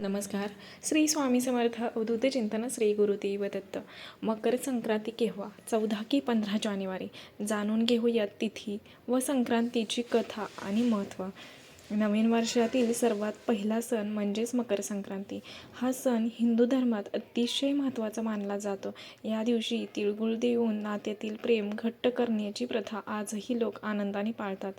नमस्कार. श्री स्वामी समर्थ अवधूत चिंतन श्री गुरुदेव दत्त. मकर संक्रांती केव्हा? चौदा की पंधरा जानेवारी. जाणून घेऊया तिथी व संक्रांतीची कथा आणि महत्त्व नवीन वर्षातील सर्वात पहिला सण म्हणजेच मकर संक्रांती. हा सण हिंदू धर्मात अतिशय महत्त्वाचा मानला जातो. या दिवशी तिळगुळ देऊन नात्यातील प्रेम घट्ट करण्याची प्रथा आजही लोक आनंदाने पाळतात.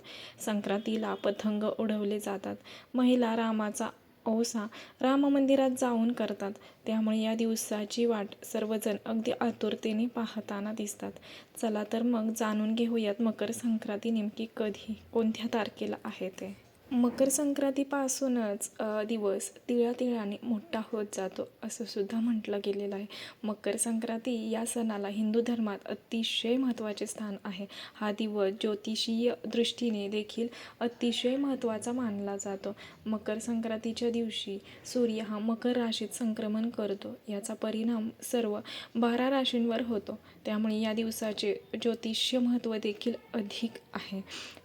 संक्रांतीला पतंग उडवले जातात. महिला रामाचा ओसा राम मंदिरात जाऊन करतात. त्यामुळे या दिवसाची वाट सर्वजण अगदी आतुरतेने पाहताना दिसतात. चला तर मग जाणून घेऊयात मकर संक्रांती नेमकी कधी? कोणत्या तारखेला आहे ते? मकर संक्रांतीपासूनच दिवस तिळातिळाने मोठा होत जातो असं सुद्धा म्हटलं गेलेलं आहे. मकर संक्रांती या सणाला हिंदू धर्मात अतिशय महत्त्वाचे स्थान आहे. हा दिवस ज्योतिषीय दृष्टीने देखील अतिशय महत्त्वाचा मानला जातो. मकर संक्रांतीच्या दिवशी सूर्य हा मकर राशीत संक्रमण करतो. याचा परिणाम सर्व बारा राशींवर होतो. त्यामुळे या दिवसाचे ज्योतिष्य महत्त्व देखील अधिक आहे.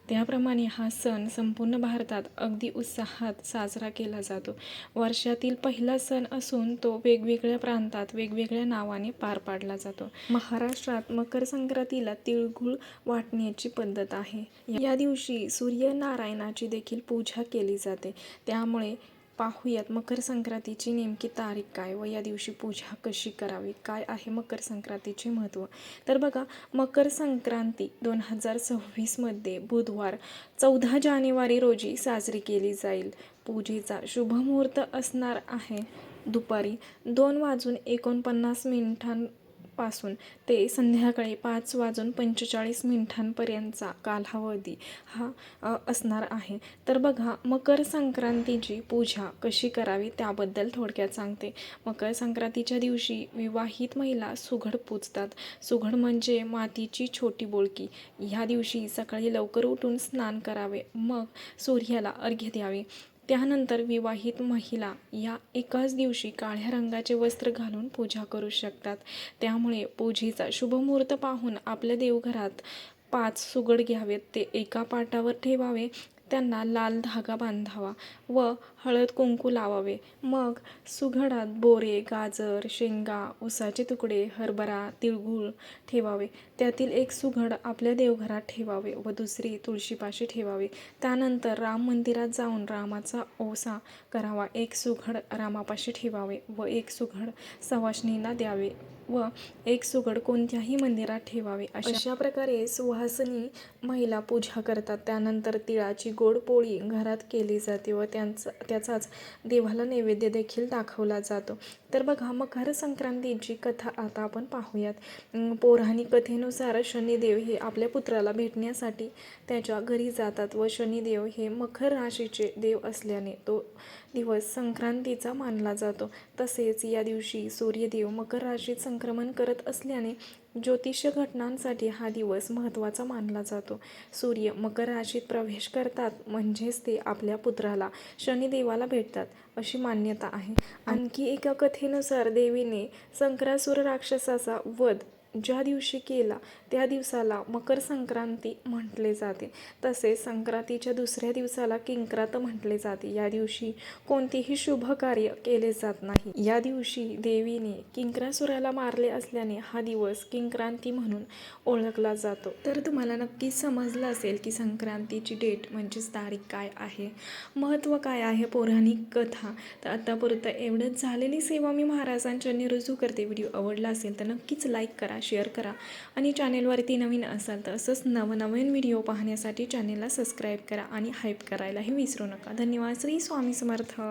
त्याप्रमाणे हा सण संपूर्ण भारतात अगदी उत्साहात साजरा केला जातो. वर्षातील पहिला सण असून तो वेगवेगळ्या प्रांतात वेगवेगळ्या नावाने पार पाडला जातो. महाराष्ट्रात मकर संक्रांतीला तिळगुळ वाटण्याची पद्धत आहे. या दिवशी सूर्यनारायणाची देखील पूजा केली जाते. त्यामुळे पाहूयात मकर संक्रांतीची नेमकी तारीख काय व या दिवशी पूजा कशी करावी काय आहे मकर संक्रांतीचे महत्त्व तर बघा मकर संक्रांती दोन हजार सव्वीसमध्ये बुधवार चौदा जानेवारी रोजी साजरी केली जाईल. पूजेचा शुभमुहूर्त असणार आहे. दुपारी दोन वाजून एकोणपन्नास मिनिटां पासून ते संध्याकाळी पाच वाजून पंचेचाळीस मिनिटांपर्यंतचा कालावधी हा असणार आहे. तर बघा मकर संक्रांतीची पूजा कशी करावी त्याबद्दल थोडक्यात सांगते. मकर संक्रांतीच्या दिवशी विवाहित महिला सुघड पूजतात. सुघड म्हणजे मातीची छोटी बोळकी. ह्या दिवशी सकाळी लवकर उठून स्नान करावे. मग सूर्याला अर्घ्य द्यावे. त्यानंतर विवाहित महिला या एकाच दिवशी काळ्या रंगाचे वस्त्र घालून पूजा करू शकतात. त्यामुळे पूजेचा शुभमुहूर्त पाहून आपल्या देवघरात पाच सुगड घ्यावेत. ते एका पाटावर ठेवावे त्यांना लाल धागा बांधावा व हळद कुंकू लावावे. मग सुघडात बोरे गाजर शेंगा उसाचे तुकडे हरभरा तिळगुळ ठेवावे. त्यातील एक सुघड आपल्या देवघरात ठेवावे व दुसरी तुळशीपाशी ठेवावे. त्यानंतर राम मंदिरात जाऊन रामाचा ओसा करावा. एक सुघड रामापाशी ठेवावे व एक सुघड सवाष्णींना द्यावे. व एक सुगड कोणत्याही मंदिरात ठेवावे. अशा प्रकारे सुहासनी महिला पूजा करतात. त्यानंतर तिळाची गोड पोळी घरात केली जाते व त्यांचा त्याचाच देवाला नैवेद्य देखील दाखवला जातो. तर बघा मकर संक्रांतीची कथा आता आपण पाहूयात. पौराणिक कथेनुसार शनिदेव हे आपल्या पुत्राला भेटण्यासाठी त्याच्या घरी जातात व शनिदेव हे मकर राशीचे देव असल्याने तो दिवस संक्रांतीचा मानला जातो. तसेच या दिवशी सूर्यदेव मकर राशीत संक्रमण करत असल्याने ज्योतिष्य घटनांसाठी हा दिवस महत्त्वाचा मानला जातो. सूर्य मकर राशीत प्रवेश करतात म्हणजेच ते आपल्या पुत्राला शनिदेवाला भेटतात अशी मान्यता आहे. आणखी एका कथेनुसार देवीने संक्रासुर राक्षसाचा वध ज्या दिवशी केला त्या दिवसाला मकर संक्रांती म्हटले जाते. तसेच संक्रांतीच्या दुसऱ्या दिवसाला किंक्रात म्हटले जाते. या दिवशी कोणतेही शुभ कार्य केले जात नाही. या दिवशी देवीने किंक्रासुराला मारले असल्याने हा दिवस किंक्रांती म्हणून ओळखला जातो. तर तुम्हाला नक्कीच समजलं असेल की संक्रांतीची डेट म्हणजेच तारीख काय आहे महत्त्व काय आहे पौराणिक कथा. तर आत्तापुरतं एवढंच. झालेली सेवा मी महाराजांच्या रुजू करते व्हिडिओ आवडला असेल तर नक्कीच लाईक करा शेअर करा. आणि चॅनेलवरती नवीन असाल तर असंच नवनवीन व्हिडिओ पाहण्यासाठी चॅनेलला सबस्क्राईब करा आणि हाईप करायलाही विसरू नका. धन्यवाद. श्री स्वामी समर्थ.